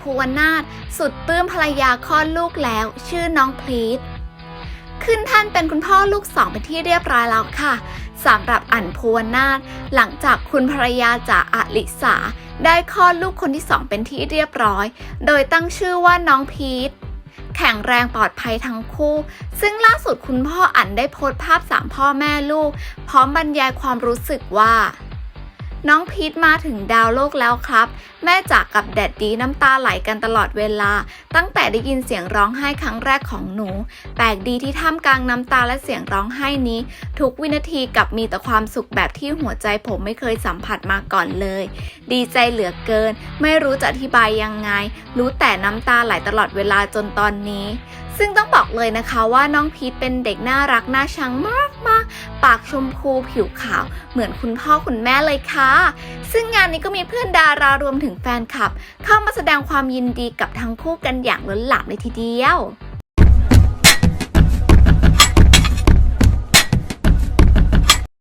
ภูวนาถสุดปลื้มภรรยาคลอดลูกแล้ว ชื่อน้องพลีทขึ้นท่านเป็นคุณพ่อลูกสองเป็นที่เรียบร้อยแล้วค่ะสำหรับอั๋นภูวนาถหลังจากคุณภรรยาจ่าอลิสาได้คลอดลูกคนที่สองเป็นที่เรียบร้อย โดยตั้งชื่อว่าน้องพีทแข็งแรงปลอดภัยทั้งคู่ ซึ่งล่าสุดคุณพ่ออั๋นได้โพสต์ภาพสามพ่อแม่ลูก พร้อมบรรยายความรู้สึกว่า น้องพีทมาถึงดาวโลกแล้วครับ แม่จากกับแดดดีน้ำตาไหลกันตลอดเวลา ตั้งแต่ได้ยินเสียงร้องไห้ครั้งแรกของหนู แปลกดีที่ท่ามกลางน้ำตาและเสียงร้องไห้นี้ ทุกวินาทีกับมีแต่ความสุขแบบที่หัวใจผมไม่เคยสัมผัสมาก่อนเลย ดีใจเหลือเกิน ไม่รู้จะอธิบายยังไง รู้แต่น้ำตาไหลตลอดเวลาจนตอนนี้ ซึ่งต้องบอกเลยนะคะว่าน้องพีทเป็นเด็กน่ารักน่าชังมากมากปากชมพูผิวขาว เหมือนคุณพ่อคุณแม่เลยค่ะ ซึ่งงานนี้ก็มีเพื่อนดารารวมถึงแฟนคลับ เข้ามาแสดงความยินดีกับทั้งคู่กันอย่างล้นหลามเลยทีเดียว